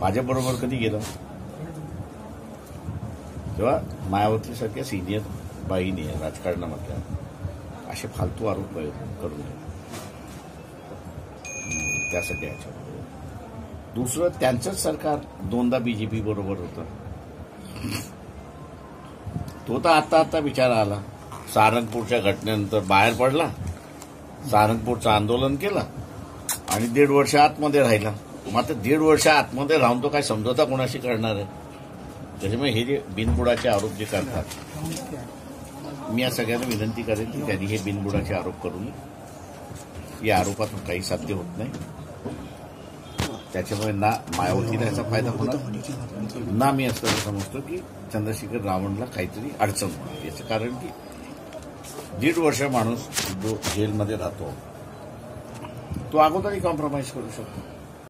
भाजपबरोबर कधी गेलं? तेव्हा मायावतीसारख्या सिनियर बाईने राजकारणामधल्या असे फालतू आरोप करू नये त्यासाठी याच्यामध्ये. दुसरं त्यांचंच सरकार दोनदा बीजेपी बरोबर होतं. तो तर आता आता विचार आला. सारंगपूरच्या घटनेनंतर बाहेर पडला. सारंगपूरचं आंदोलन केलं. आणि दीड वर्ष आतमध्ये राहिला. मग आता दीड वर्ष आतमध्ये राहून तो काय समजवता कोणाशी करणार आहे? त्याच्यामुळे हे जे बिनबुडाचे आरोप जे करतात मी या सगळ्यांना विनंती करेन की त्यांनी हे बिनबुडाचे आरोप करू नये या आरोपातून काही साध्य होत नाही. त्याच्यामुळे ना मायावतीला याचा फायदा होणार. ना मी असं समजतो की चंद्रशेखर रावणला काहीतरी अडचण होणार. याचं कारण की दीड वर्ष माणूस जो जेलमध्ये राहतो तो अगोदरही कॉम्प्रोमाइज करू शकतो